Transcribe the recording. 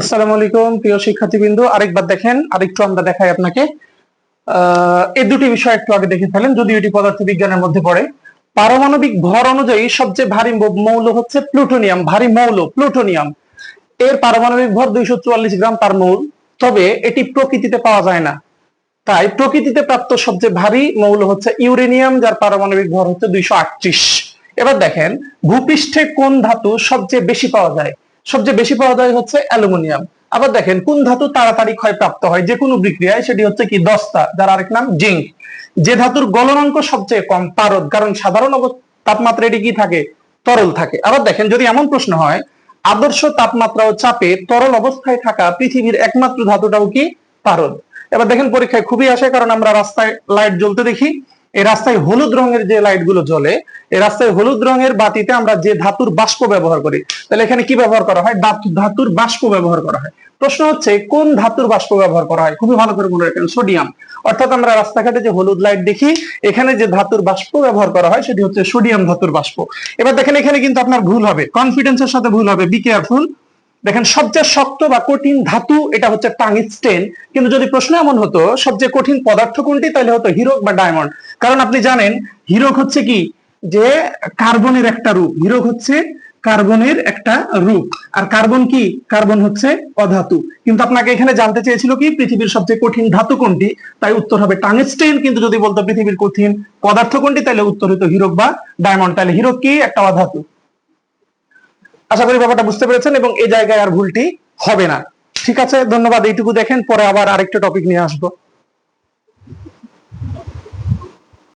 আসসালামু আলাইকুম, প্রিয় শিক্ষার্থীবৃন্দ। আরেকবার দেখেন, আরেকটু আমরা দেখাই আপনাকে। এই দুটি বিষয় একটু আগে দেখে ফেলেন যদি এটি পদার্থ বিজ্ঞানের মধ্যে পড়ে। পারমাণবিক ভর অনুযায়ী সবচেয়ে ভারী মৌল হচ্ছে প্লুটোনিয়াম, ভারী মৌল, প্লুটোনিয়াম। এর পারমাণবিক ভর দুইশো চুয়াল্লিশ গ্রাম পার মৌল, তবে এটি প্রকৃতিতে পাওয়া যায় না। তাই প্রকৃতিতে প্রাপ্ত সবচেয়ে ভারী মৌল হচ্ছে ইউরেনিয়াম, যার পারমাণবিক ভর হচ্ছে দুইশো আটত্রিশ। এবার দেখেন, ভূপৃষ্ঠে কোন ধাতু সবচেয়ে বেশি পাওয়া যায়? সবচেয়ে বেশি পাওয়া যায় হচ্ছে অ্যালুমিনিয়াম। আবার দেখেন, কোন ধাতু তাড়াতাড়ি ক্ষয় প্রাপ্ত হয় যে কোনো বিক্রিয়ায়, সেটি হচ্ছে কি দস্তা, যার আরেক নাম জিঙ্ক। যে ধাতুর গলনাঙ্ক সবচেয়ে কম, পারদ, কারণ সাধারণ তাপমাত্রা এটি কি থাকে? তরল থাকে। আবার দেখেন, যদি এমন প্রশ্ন হয়, আদর্শ তাপমাত্রা ও চাপে তরল অবস্থায় থাকা পৃথিবীর একমাত্র ধাতুটাও কি? পারদ। এবার দেখেন, পরীক্ষায় খুবই আসে, কারণ আমরা রাস্তায় লাইট জ্বলতে দেখি। এই রাস্তায় হলুদ রঙের যে লাইটগুলো জ্বলে, এই রাস্তায় হলুদ রঙের বাতিতে আমরা যে ধাতুর বাষ্প ব্যবহার করি, তাহলে এখানে কি ব্যবহার করা হয়? ধাতু- ধাতুর বাষ্প ব্যবহার করা হয়। প্রশ্ন হচ্ছে, কোন ধাতুর বাষ্প ব্যবহার করা হয়? খুবই ভালো করে মনে রাখেন সোডিয়াম। অর্থাৎ আমরা রাস্তাঘাটে যে হলুদ লাইট দেখি, এখানে যে ধাতুর বাষ্প ব্যবহার করা হয়, সেটি হচ্ছে সোডিয়াম ধাতুর বাষ্প। এবার দেখেন এখানে কিন্তু আপনার ভুল হবে কনফিডেন্সের সাথে ভুল হবে বি কেয়ারফুল দেখেন, সবচেয়ে শক্ত বা কঠিন ধাতু এটা হচ্ছে টাংস্টেন কিন্তু যদি প্রশ্ন এমন হতো, সবচেয়ে কঠিন পদার্থ কোনটি? তাহলে হতো হিরোক বা ডায়মন্ড। কারণ আপনি জানেন, হিরোক হচ্ছে কি? যে কার্বনের একটা রূপ। হিরোক হচ্ছে কার্বনের একটা রূপ। আর কার্বন কি? কার্বন হচ্ছে অধাতু। কিন্তু আপনাকে এখানে জানতে চেয়েছিল কি? পৃথিবীর সবচেয়ে কঠিন ধাতু কোনটি? তাই উত্তর হবে টাংস্টেন কিন্তু যদি বলতো পৃথিবীর কঠিন পদার্থ কোনটি? তাহলে উত্তর হতো হিরোক বা ডায়মন্ড। তাহলে হিরোক কি? একটা অধাতু। আশা করি ব্যাপারটা বুঝতে পেরেছেন এবং এই জায়গায় আর ভুলটি হবে না। ঠিক আছে, ধন্যবাদ, এইটুকু দেখেন, পরে আবার আরেকটা টপিক নিয়ে আসব।